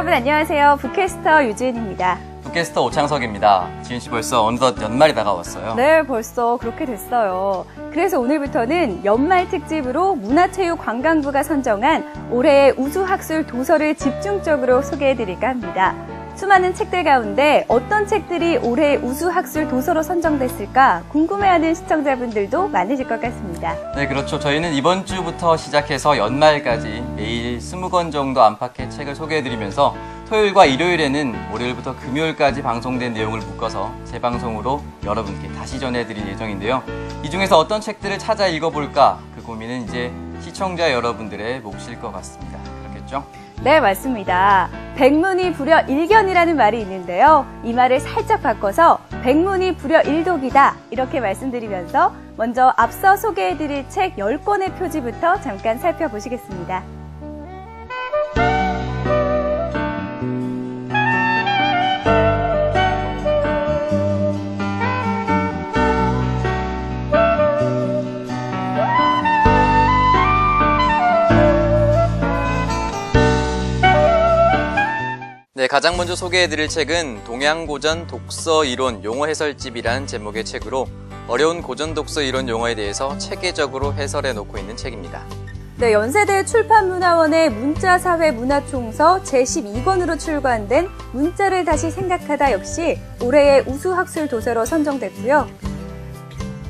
여러분 안녕하세요. 북캐스터 유지은입니다. 팟캐스터 오창석입니다. 지은 씨 벌써 어느덧 연말이 다가왔어요. 네, 벌써 그렇게 됐어요. 그래서 오늘부터는 연말 특집으로 문화체육관광부가 선정한 올해의 우수학술 도서를 집중적으로 소개해드릴까 합니다. 수많은 책들 가운데 어떤 책들이 올해의 우수학술 도서로 선정됐을까 궁금해하는 시청자분들도 많으실 것 같습니다. 네, 그렇죠. 저희는 이번 주부터 시작해서 연말까지 매일 20권 정도 안팎의 책을 소개해드리면서 토요일과 일요일에는 월요일부터 금요일까지 방송된 내용을 묶어서 재방송으로 여러분께 다시 전해드릴 예정인데요. 이 중에서 어떤 책들을 찾아 읽어볼까 그 고민은 이제 시청자 여러분들의 몫일 것 같습니다. 그렇겠죠? 네, 맞습니다. 백문이 불여 일견이라는 말이 있는데요. 이 말을 살짝 바꿔서 백문이 불여 일독이다. 이렇게 말씀드리면서 먼저 앞서 소개해드릴 책 10권의 표지부터 잠깐 살펴보시겠습니다. 네, 가장 먼저 소개해드릴 책은 동양고전 독서 이론 용어 해설집이라는 제목의 책으로 어려운 고전 독서 이론 용어에 대해서 체계적으로 해설해 놓고 있는 책입니다. 네, 연세대 출판문화원의 문자사회 문화총서 제12권으로 출간된 문자를 다시 생각하다 역시 올해의 우수학술 도서로 선정됐고요.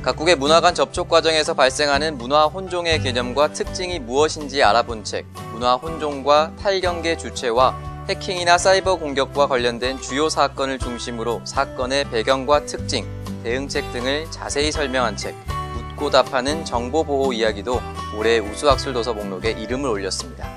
각국의 문화 간 접촉 과정에서 발생하는 문화 혼종의 개념과 특징이 무엇인지 알아본 책, 문화 혼종과 탈경계 주체와 해킹이나 사이버 공격과 관련된 주요 사건을 중심으로 사건의 배경과 특징, 대응책 등을 자세히 설명한 책, 묻고 답하는 정보보호 이야기도 올해 우수학술 도서 목록에 이름을 올렸습니다.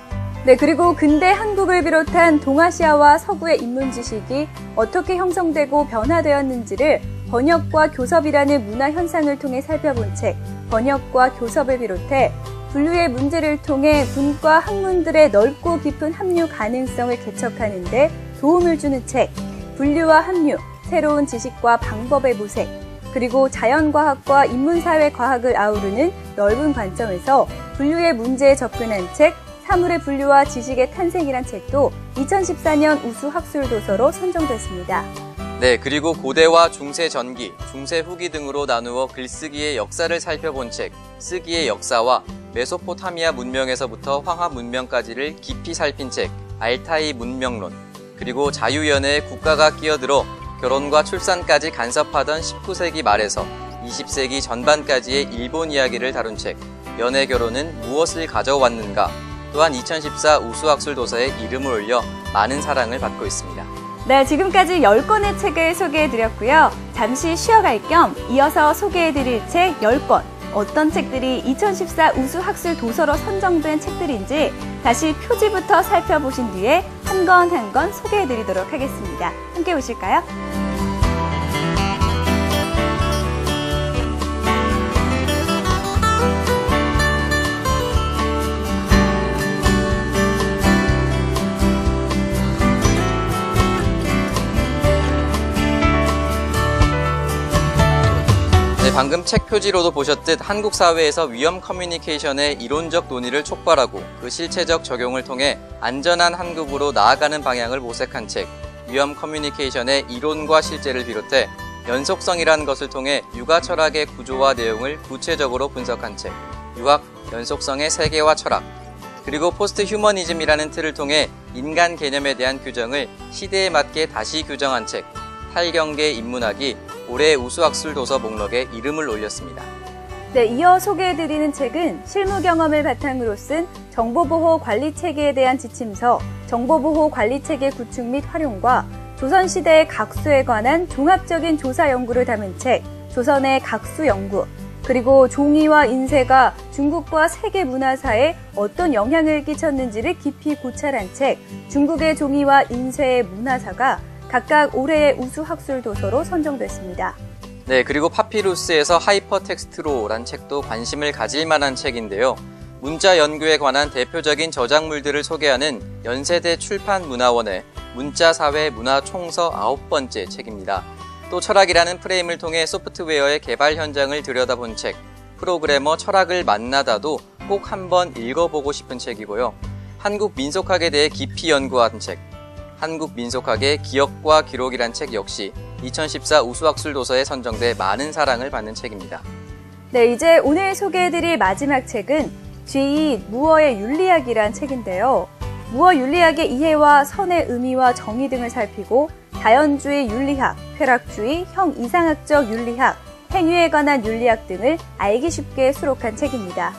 네, 그리고 근대 한국을 비롯한 동아시아와 서구의 인문 지식이 어떻게 형성되고 변화되었는지를 번역과 교섭이라는 문화 현상을 통해 살펴본 책, 번역과 교섭을 비롯해 분류의 문제를 통해 문과 학문들의 넓고 깊은 합류 가능성을 개척하는데 도움을 주는 책, 분류와 합류, 새로운 지식과 방법의 모색, 그리고 자연과학과 인문사회 과학을 아우르는 넓은 관점에서 분류의 문제에 접근한 책, 사물의 분류와 지식의 탄생이란 책도 2014년 우수 학술 도서로 선정됐습니다. 네, 그리고 고대와 중세 전기, 중세 후기 등으로 나누어 글쓰기의 역사를 살펴본 책, 쓰기의 역사와 메소포타미아 문명에서부터 황하 문명까지를 깊이 살핀 책 알타이 문명론 그리고 자유연애에 국가가 끼어들어 결혼과 출산까지 간섭하던 19세기 말에서 20세기 전반까지의 일본 이야기를 다룬 책 연애 결혼은 무엇을 가져왔는가 또한 2014 우수학술 도서에 이름을 올려 많은 사랑을 받고 있습니다. 네, 지금까지 10권의 책을 소개해 드렸고요. 잠시 쉬어갈 겸 이어서 해드릴 책 10권 어떤 책들이 2014 우수학술 도서로 선정된 책들인지 다시 표지부터 살펴보신 뒤에 한 권 한 권 소개해드리도록 하겠습니다. 함께 보실까요? 방금 책 표지로도 보셨듯 한국 사회에서 위험 커뮤니케이션의 이론적 논의를 촉발하고 그 실체적 적용을 통해 안전한 한국으로 나아가는 방향을 모색한 책 위험 커뮤니케이션의 이론과 실제를 비롯해 연속성이라는 것을 통해 육아 철학의 구조와 내용을 구체적으로 분석한 책 유학 연속성의 세계와 철학 그리고 포스트 휴머니즘이라는 틀을 통해 인간 개념에 대한 규정을 시대에 맞게 다시 규정한 책 탈경계 인문학이 올해 우수학술 도서 목록에 이름을 올렸습니다. 네, 이어 소개해드리는 책은 실무 경험을 바탕으로 쓴 정보보호 관리 체계에 대한 지침서, 정보보호 관리 체계 구축 및 활용과 조선시대의 각수에 관한 종합적인 조사 연구를 담은 책, 조선의 각수 연구, 그리고 종이와 인쇄가 중국과 세계 문화사에 어떤 영향을 끼쳤는지를 깊이 고찰한 책, 중국의 종이와 인쇄의 문화사가 각각 올해의 우수 학술 도서로 선정됐습니다. 네, 그리고 파피루스에서 하이퍼텍스트로란 책도 관심을 가질 만한 책인데요. 문자 연구에 관한 대표적인 저작물들을 소개하는 연세대 출판문화원의 문자사회 문화총서 아홉 번째 책입니다. 또 철학이라는 프레임을 통해 소프트웨어의 개발 현장을 들여다본 책, 프로그래머 철학을 만나다도 꼭 한번 읽어보고 싶은 책이고요. 한국 민속학에 대해 깊이 연구한 책, 한국 민속학의 기억과 기록이란 책 역시 2014 우수학술 도서에 선정돼 많은 사랑을 받는 책입니다. 네, 이제 오늘 소개해드릴 마지막 책은 쥐 무어의 윤리학이란 책인데요. 무어 윤리학의 이해와 선의 의미와 정의 등을 살피고 자연주의 윤리학, 쾌락주의, 형 이상학적 윤리학, 행위에 관한 윤리학 등을 알기 쉽게 수록한 책입니다.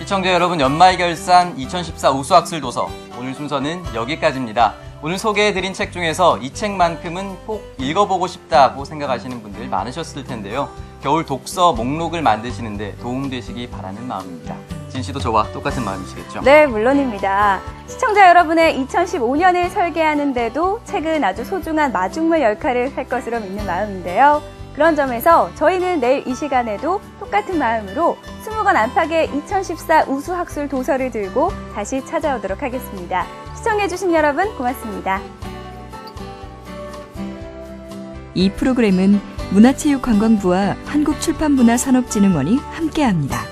시청자 여러분 연말 결산 2014 우수학술 도서 오늘 순서는 여기까지입니다. 오늘 소개해드린 책 중에서 이 책만큼은 꼭 읽어보고 싶다고 생각하시는 분들 많으셨을 텐데요. 겨울 독서 목록을 만드시는데 도움되시기 바라는 마음입니다. 진 씨도 저와 똑같은 마음이시겠죠? 네, 물론입니다. 시청자 여러분의 2015년을 설계하는데도 책은 아주 소중한 마중물 역할을 할 것으로 믿는 마음인데요. 그런 점에서 저희는 내일 이 시간에도 똑같은 마음으로 20권 안팎의 2014 우수학술 도서를 들고 다시 찾아오도록 하겠습니다. 시청해주신 여러분 고맙습니다. 이 프로그램은 문화체육관광부와 한국출판문화산업진흥원이 함께합니다.